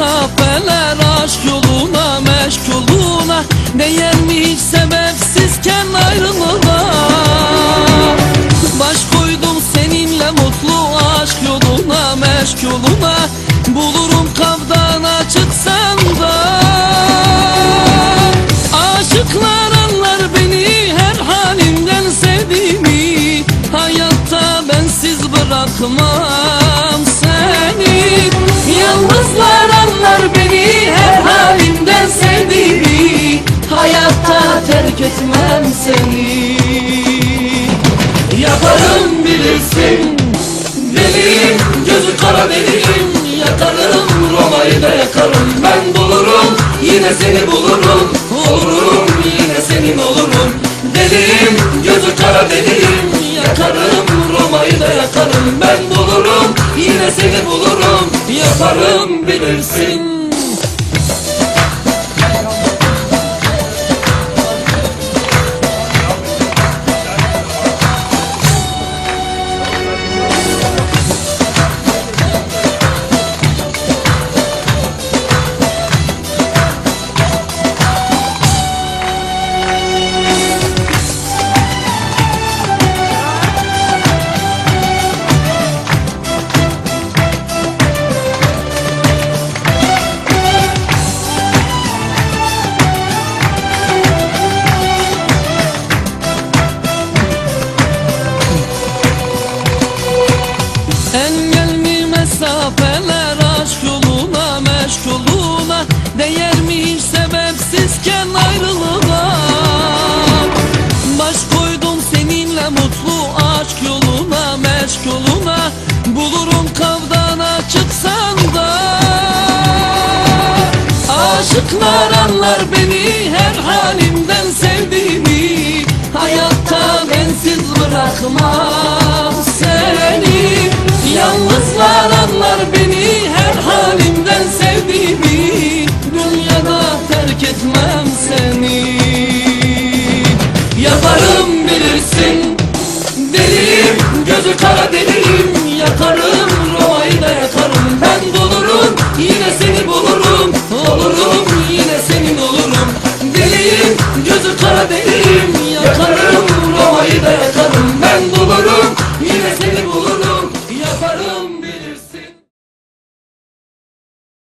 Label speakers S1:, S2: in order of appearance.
S1: aşk yoluna meşk yoluna. Değer mi hiç sebepsizken ayrılığa Baş koydum seninle mutlu aşk yoluna meşk yoluna. Bulurum kavdana çıksan da Aşıklar anlar beni her halimden sevdiğimi. Hayatta bensiz bırakmam Yalnızlar anlar beni her halimden sevdiğimi Hayatta terk etmem seni. Yaparım bilirsin. Deliyim gözü kara deliyim Yakarım Roma'yı da yakarım. Ben bulurum yine seni bulurum. Olurum yine senin olurum. Deliyim gözü kara deliyim Yakarım Ben bulurum. Yine seni bulurum Yaparım bilirsin sebepsizken ayrılığa Baş koydum seninle mutlu aşk yoluna meşk yoluna. Bulurum kavdana çıksan da Aşıklar anlar beni her halimden sevdiğimi. Hayatta bensiz bırakmam seni. Yalnızlar